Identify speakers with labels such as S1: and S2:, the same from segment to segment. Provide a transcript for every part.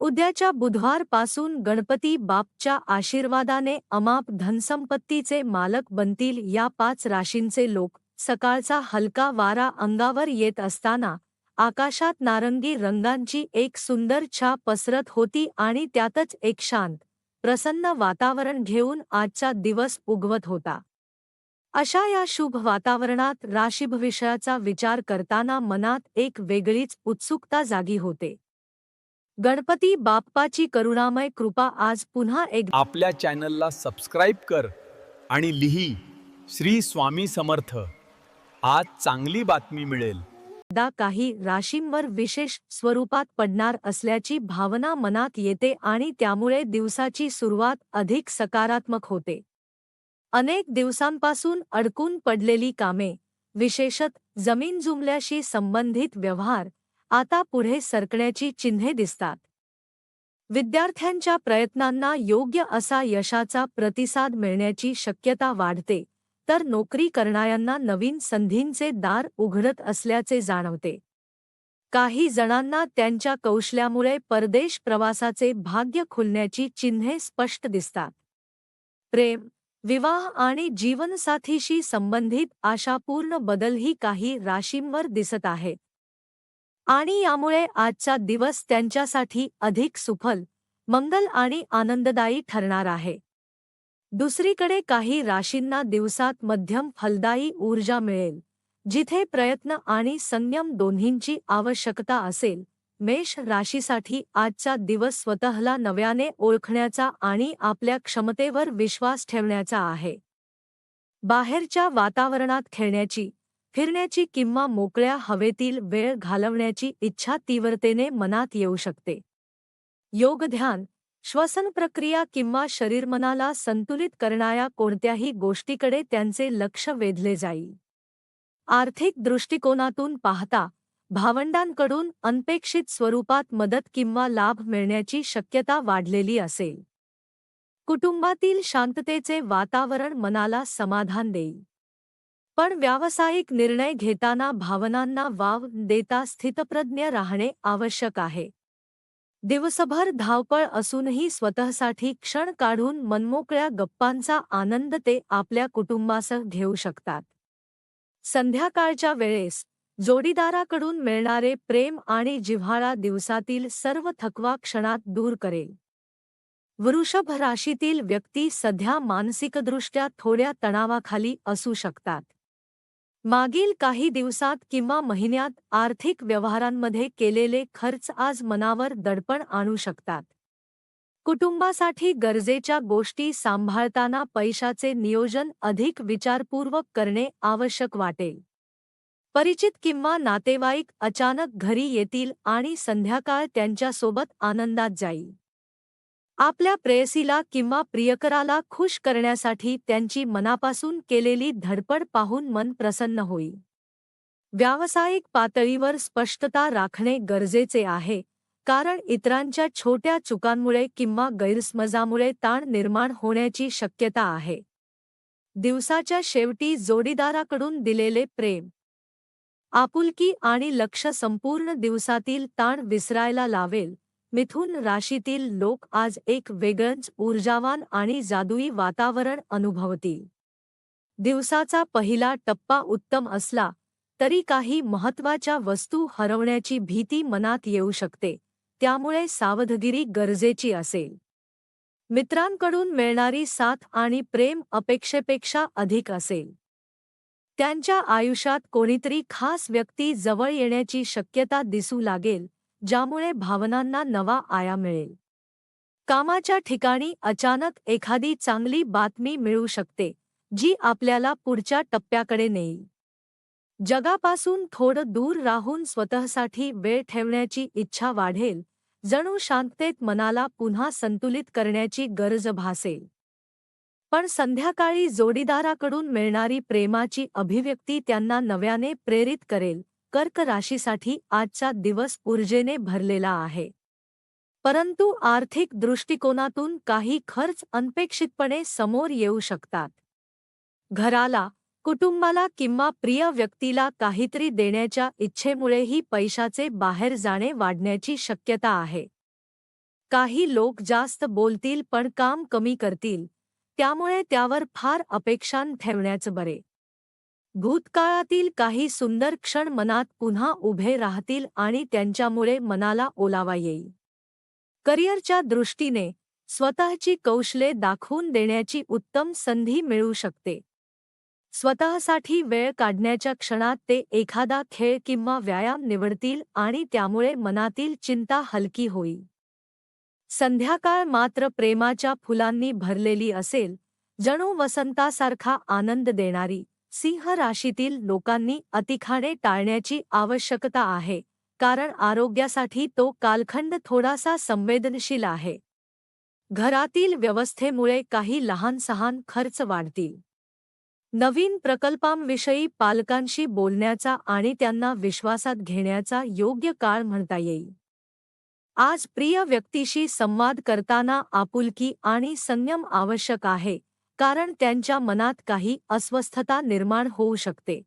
S1: उद्याच्या बुधवारपासून गणपती बापच्या आशीर्वादाने अमाप धनसंपत्तीचे मालक बनतील या पाच राशींचे लोक सकाळचा हलका वारा अंगावर येत असताना आकाशात नारंगी रंगांची एक सुंदर छा पसरत होती आणि त्यातच एक शांत प्रसन्न वातावरण घेऊन आजचा दिवस उगवत होता. अशा या शुभ वातावरणात राशीभविष्याचा विचार करताना मनात एक वेगळीच उत्सुकता जागी होते. गणपती बाप्पाची करुणामय कृपा आज पुन्हा एक
S2: आपल्या चॅनलला सबस्क्राईब कर आणि लिही श्री स्वामी समर्थ. आज चांगली बातमी मिळेल.
S1: दा काही राशींवर विशेष स्वरूपात पडणार असल्याची भावना मनात येते आणि त्यामुळे दिवसाची सुरुवात अधिक सकारात्मक होते. अनेक दिवसांपासून अडकून पडलेली कामे विशेषत जमीन जुमल्याशी संबंधित व्यवहार आता पुढे सरकण्याची चिन्हे दिसतात. विद्यार्थ्यांच्या प्रयत्नांना योग्य असा यशाचा प्रतिसाद मिळण्याची शक्यता वाढते तर नोकरी करणाऱ्यांना नवीन संधींचे दार उघडत असल्याचे जाणवते. काही जणांना त्यांच्या कौशल्यामुळे परदेश प्रवासाचे भाग्य खुलण्याची चिन्हे स्पष्ट दिसतात. प्रेम विवाह आणि जीवनसाथीशी संबंधित आशापूर्ण बदलही काही राशींवर दिसत आहेत आणि यामुळे आजचा दिवस त्यांच्यासाठी अधिक सुफल मंगल आणि आनंददायी ठरणार आहे. दुसरीकडे काही राशींना दिवसात मध्यम फलदायी ऊर्जा मिळेल जिथे प्रयत्न आणि संयम दोन्हींची आवश्यकता असेल. मेष राशीसाठी आजचा दिवस स्वतःला नव्याने ओळखण्याचा आणि आपल्या क्षमतेवर विश्वास ठेवण्याचा आहे. बाहेरच्या वातावरणात खेळण्याची फिरण्याची किंवा मोकळ्या हवेतील वेळ घालवण्याची इच्छा तीव्रतेने मनात येऊ शकते. योगध्यान श्वसन प्रक्रिया किंवा शरीरमनाला संतुलित करणाऱ्या कोणत्याही गोष्टीकडे त्यांचे लक्ष वेधले जाईल. आर्थिक दृष्टिकोनातून पाहता भावंडांकडून अनपेक्षित स्वरूपात मदत किंवा लाभ मिळण्याची शक्यता वाढलेली असेल. कुटुंबातील शांततेचे वातावरण मनाला समाधान देईल. पण व्यावसायिक निर्णय घेताना भावनांना वाव देता स्थितप्रज्ञ राहणे आवश्यक आहे. दिवसभर धावपळ असूनही स्वतःसाठी क्षण काढून मनमोकळ्या गप्पांचा आनंद ते आपल्या कुटुंबासह घेऊ शकतात. संध्याकाळच्या वेळेस जोडीदाराकडून मिळणारे प्रेम आणि जिव्हाळा दिवसातील सर्व थकवा क्षणात दूर करेल. वृषभ राशीतील व्यक्ती सध्या मानसिकदृष्ट्या थोड्या तणावाखाली असू शकतात. मागील काही दिवसात किंवा महिन्यात आर्थिक व्यवहारांमध्ये केलेले खर्च आज मनावर दडपण आणू शकतात. कुटुंबासाठी गरजेच्या गोष्टी सांभाळताना पैशाचे नियोजन अधिक विचारपूर्वक करणे आवश्यक वाटेल. परिचित किंवा नातेवाईक अचानक घरी येतील आणि संध्याकाळ त्यांच्यासोबत आनंदात जाईल. आपल्या प्रेयसीला किंवा प्रियकराला खुश करण्यासाठी त्यांची मनापासून केलेली धडपड पाहून मन प्रसन्न होईल व्यावसायिक पातळीवर स्पष्टता राखणे गरजेचे आहे कारण इतरांच्या छोट्या चुकांमुळे किंवा गैरसमजामुळे ताण निर्माण होण्याची शक्यता आहे. दिवसाच्या शेवटी जोडीदाराकडून दिलेले प्रेम. आपुलकी आणि लक्ष संपूर्ण दिवसातील ताण विसरायला लावेल मिथुन राशीतील लोक आज एक वेगळंच ऊर्जावान आणि जादुई वातावरण अनुभवतील. दिवसाचा पहिला टप्पा उत्तम असला तरी काही महत्त्वाच्या वस्तू हरवण्याची भीती मनात येऊ शकते त्यामुळे सावधगिरी गरजेची असेल. मित्रांकडून मिळणारी साथ आणि प्रेम अपेक्षेपेक्षा अधिक असेल. त्यांच्या आयुष्यात कोणीतरी खास व्यक्ती जवळ येण्याची शक्यता दिसू लागेल ज्यामुळे भावनांना नवा आया मिळेल. कामाच्या ठिकाणी अचानक एखादी चांगली बातमी मिळू शकते जी आपल्याला पुढच्या टप्प्याकडे नेईल. जगापासून थोडं दूर राहून स्वतःसाठी वेळ ठेवण्याची इच्छा वाढेल जणू शांततेत मनाला पुन्हा संतुलित करण्याची गरज भासेल. पण संध्याकाळी जोडीदाराकडून मिळणारी प्रेमाची अभिव्यक्ती त्यांना नव्याने प्रेरित करेल कर्क राशीसाठी आजचा दिवस ऊर्जेने भरलेला आहे. परंतु आर्थिक दृष्टिकोनातून काही खर्च अनपेक्षितपणे समोर येऊ शकतात. घराला कुटुंबाला किंवा प्रिय व्यक्तीला काहीतरी देण्याच्या इच्छेमुळेही पैशाचे बाहेर जाणे वाढण्याची शक्यता आहे. काही लोक जास्त बोलतील पण काम कमी करतील त्यामुळे त्यावर फार अपेक्षां ठेवण्याचं बरे. भूतकाळातील काही सुंदर क्षण मनात पुन्हा उभे राहतील आणि त्यांच्यामुळे मनाला ओलावा येईल. करिअरच्या दृष्टीने स्वतःची कौशले दाखवून देण्याची उत्तम संधी मिळू शकते. स्वतःसाठी वेळ काढण्याच्या क्षणात ते एखादा खेळ किंवा व्यायाम निवडतील आणि त्यामुळे मनातील चिंता हलकी होईल. संध्याकाळ मात्र प्रेमाच्या फुलांनी भरलेली असेल जणू वसंतासारखा आनंद देणारी. सिंह राशीतील लोकांनी अतिखाणे टाळण्याची आवश्यकता आहे कारण आरोग्यासाठी तो कालखंड थोडासा संवेदनशील आहे. घरातील व्यवस्थेमुळे काही लहान सहान खर्च वाढतील. नवीन प्रकल्पांविषयी पालकांशी बोलण्याचा आणि त्यांना विश्वासात घेण्याचा योग्य काळ म्हणता येईल. आज प्रिय व्यक्तीशी संवाद करताना आपुलकी आणि संयम आवश्यक आहे कारण त्यांच्या मनात काही अस्वस्थता निर्माण होऊ शकते.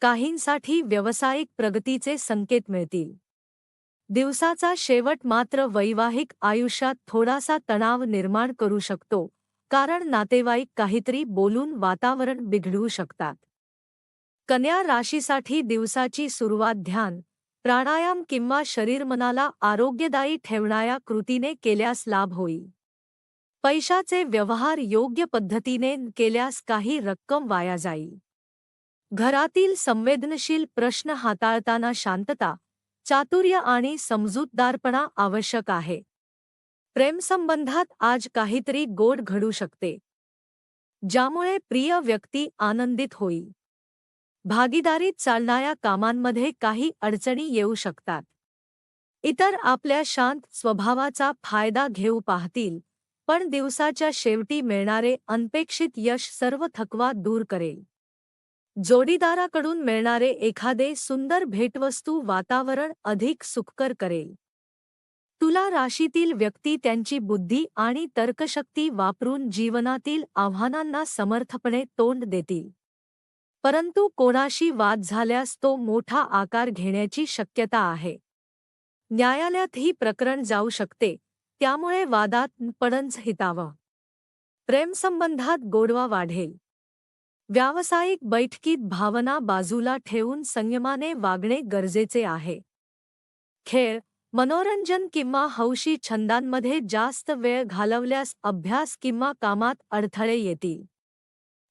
S1: काहींसाठी व्यावसायिक प्रगतीचे संकेत मिळतील. दिवसाचा शेवट मात्र वैवाहिक आयुष्यात थोडासा तणाव निर्माण करू शकतो कारण नातेवाईक काहीतरी बोलून वातावरण बिघडवू शकतात. कन्या राशीसाठी दिवसाची सुरुवात ध्यान प्राणायाम किंवा शरीरमनाला आरोग्यदायी ठेवणाऱ्या कृतीने केल्यास लाभ होईल. पैशाचे व्यवहार योग्य पद्धतीने केल्यास काही रक्कम वाया जाईल. घरातील संवेदनशील प्रश्न हाताळताना शांतता चातुर्य आणि समजूतदारपणा आवश्यक आहे. प्रेमसंबंधात आज काहीतरी गोड घडू शकते. ज्यामुळे प्रिय व्यक्ती आनंदित होईल. भागीदारीत चालणाऱ्या कामांमध्ये काही अडचणी येऊ शकतात. इतर आपल्या शांत स्वभावाचा फायदा घेऊ पाहतील. पण दिवसाच्या शेवटी मिळणारे अनपेक्षित यश सर्व थकवा दूर करेल. जोडीदाराकडून मिळणारे एखादे सुंदर भेटवस्तू वातावरण अधिक सुखकर करेल. तुला राशीतील व्यक्ती त्यांची बुद्धी आणि तर्कशक्ती वापरून जीवनातील आव्हानांना समर्थपणे तोंड देतील. परंतु कोणाशी वाद झाल्यास तो मोठा आकार घेण्याची शक्यता आहे. न्यायालयात ही प्रकरण जाऊ शकते. त्यामुळे वादात पडंच हितावं. प्रेमसंबंधात गोडवा वाढेल. व्यावसायिक बैठकीत भावना बाजूला ठेवून संयमाने वागणे गरजेचे आहे. खेळ मनोरंजन किंवा हौशी छंदांमध्ये जास्त वेळ घालवल्यास अभ्यास किंवा कामात अडथळे येतील.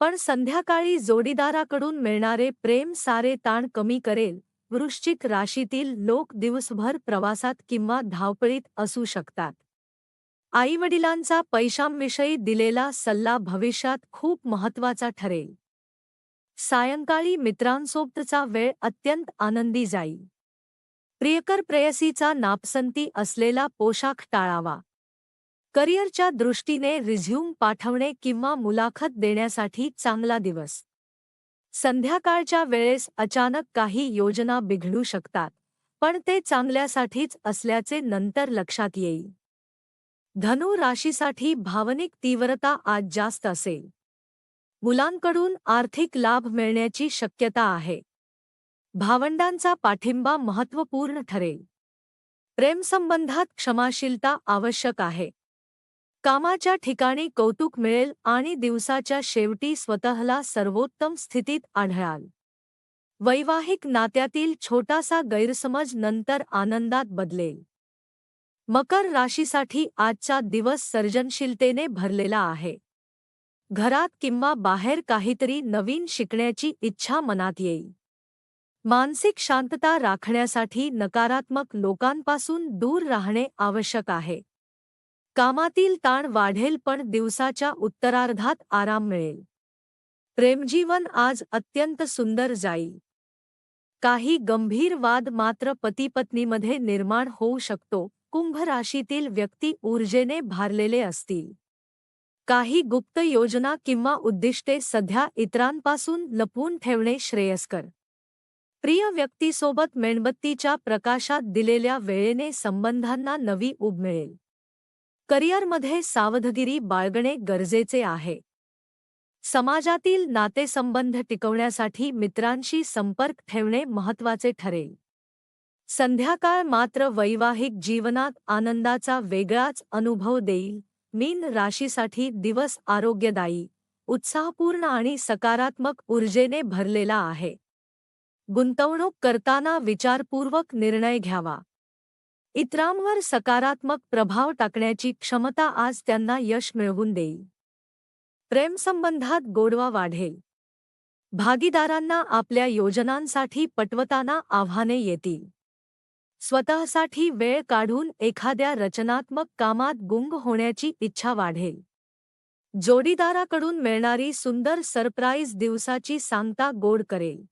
S1: पण संध्याकाळी जोडीदाराकडून मिळणारे प्रेम सारे ताण कमी करेल. वृश्चिक राशीतील लोक दिवसभर प्रवासात किंवा धावपळीत असू शकतात. आईवडिलांचा पैशांविषयी दिलेला सल्ला भविष्यात खूप महत्त्वाचा ठरेल. सायंकाळी मित्रांसोबतचा वेळ अत्यंत आनंदी जाईल. प्रियकर प्रेयसीचा नापसंती असलेला पोशाख टाळावा. करिअरच्या दृष्टीने रिझ्यूम पाठवणे किंवा मुलाखत देण्यासाठी चांगला दिवस. संध्याकाळच्या वेळेस अचानक काही योजना बिघडू शकतात पण ते चांगल्यासाठीच असल्याचे नंतर लक्षात येईल. धनु राशीसाठी भावनिक तीव्रता आज जास्त असेल. मुलांकडून आर्थिक लाभ मिळण्याची शक्यता आहे. भावंडांचा पाठिंबा महत्त्वपूर्ण ठरेल. प्रेमसंबंधात क्षमाशीलता आवश्यक आहे. कामाच्या ठिकाणी कौतुक मिळेल आणि दिवसाच्या शेवटी स्वतःला सर्वोत्तम स्थितीत आढळाल. वैवाहिक नात्यातील छोटासा गैरसमज नंतर आनंदात बदलेल. मकर राशीसाठी आजचा दिवस सर्जनशीलतेने भरलेला आहे. घरात किंवा बाहेर काहीतरी नवीन शिकण्याची इच्छा मनात मानसिक शांतता राखण्यासाठी नकारात्मक लोकांपासून दूर राहणे आवश्यक आहे. कामातील ताण वाढेल पण दिवसाच्या उत्तरार्धात आराम मिळेल. प्रेमजीवन आज अत्यंत सुंदर जाईल. काही गंभीर वाद मात्र पतीपत्नीमध्ये निर्माण होऊ शकतो. कुंभ राशीतील व्यक्ती ऊर्जेने भारलेले असतील. काही गुप्त योजना किंवा उद्दिष्टे सध्या इतरांपासून लपवून ठेवणे श्रेयस्कर. प्रिय व्यक्तीसोबत मेणबत्तीच्या प्रकाशात दिलेल्या वेळेने संबंधांना नवी उब मिळेल. करिअरमध्ये सावधगिरी बाळगणे गरजेचे आहे. समाजातील नातेसंबंध टिकवण्यासाठी मित्रांशी संपर्क ठेवणे महत्त्वाचे ठरेल. संध्याकाळ मात्र वैवाहिक जीवनात आनंदाचा वेगळाच अनुभव देईल. मीन राशीसाठी दिवस आरोग्यदायी उत्साहपूर्ण आणि सकारात्मक ऊर्जेने भरलेला आहे. गुंतवणूक करताना विचारपूर्वक निर्णय घ्यावा. इतरांवर सकारात्मक प्रभाव टाकण्याची क्षमता आज त्यांना यश मिळवून देईल. प्रेमसंबंधात गोडवा वाढेल. भागीदारांना आपल्या योजनांसाठी पटवताना आव्हाने येतील. स्वतःसाठी वेळ काढून एखाद्या रचनात्मक कामात गुंग होण्याची इच्छा वाढेल. जोडीदाराकडून मिळणारी सुंदर सरप्राईज दिवसाची सांगता गोड करेल.